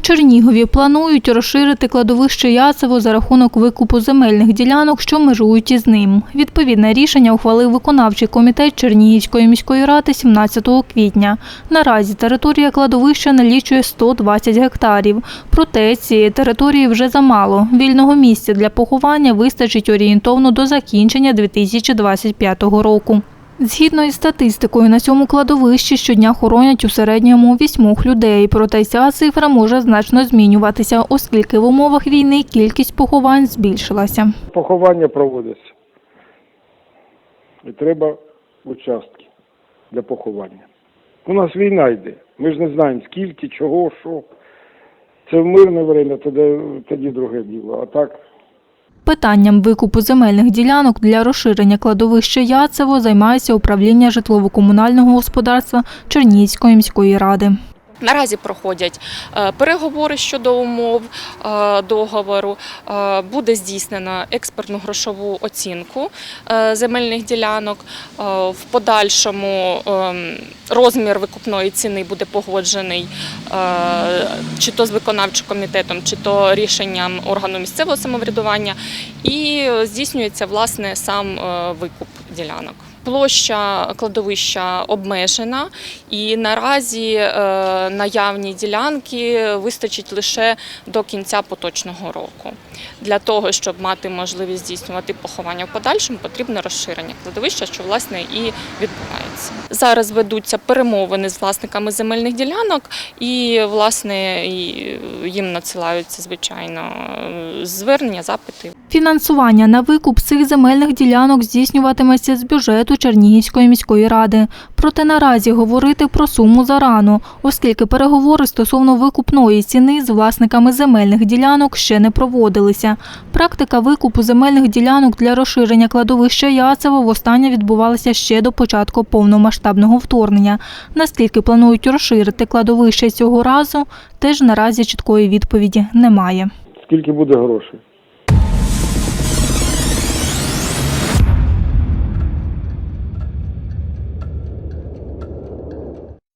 Чернігові планують розширити кладовище Яцево за рахунок викупу земельних ділянок, що межують із ним. Відповідне рішення ухвалив виконавчий комітет Чернігівської міської ради 17 квітня. Наразі територія кладовища налічує 120 гектарів. Проте цієї території вже замало. Вільного місця для поховання вистачить орієнтовно до закінчення 2025 року. Згідно із статистикою, на цьому кладовищі щодня хоронять у середньому вісьмох людей. Проте ця цифра може значно змінюватися, оскільки в умовах війни кількість поховань збільшилася. Поховання проводиться. І треба участки для поховання. У нас війна йде. Ми ж не знаємо скільки, чого, що. Це в мирне время, тоді, тоді друге діло. А так Питанням викупу земельних ділянок для розширення кладовища Яцево займається управління житлово-комунального господарства Чернігівської міської ради. Наразі проходять е, переговори щодо умов е, договору. Е, Буде здійснено експертну грошову оцінку земельних ділянок. В подальшому розмір викупної ціни буде погоджений чи то з виконавчим комітетом, чи то рішенням органу місцевого самоврядування, і здійснюється власне сам викуп ділянок. Площа кладовища обмежена, і наразі е, наявні ділянки вистачить лише до кінця поточного року. Для того, щоб мати можливість здійснювати поховання в подальшому, потрібне розширення кладовища, що власне і відбувається. Зараз ведуться перемовини з власниками земельних ділянок, і власне їм надсилаються звичайно звернення, запити. Фінансування на викуп цих земельних ділянок здійснюватиметься з бюджету Чернігівської міської ради. Проте наразі говорити про суму зарано, оскільки переговори стосовно викупної ціни з власниками земельних ділянок ще не проводилися. Практика викупу земельних ділянок для розширення кладовища Яцево востаннє відбувалася ще до початку повномасштабного вторгнення. Наскільки планують розширити кладовище цього разу, теж наразі чіткої відповіді немає. скільки буде грошей.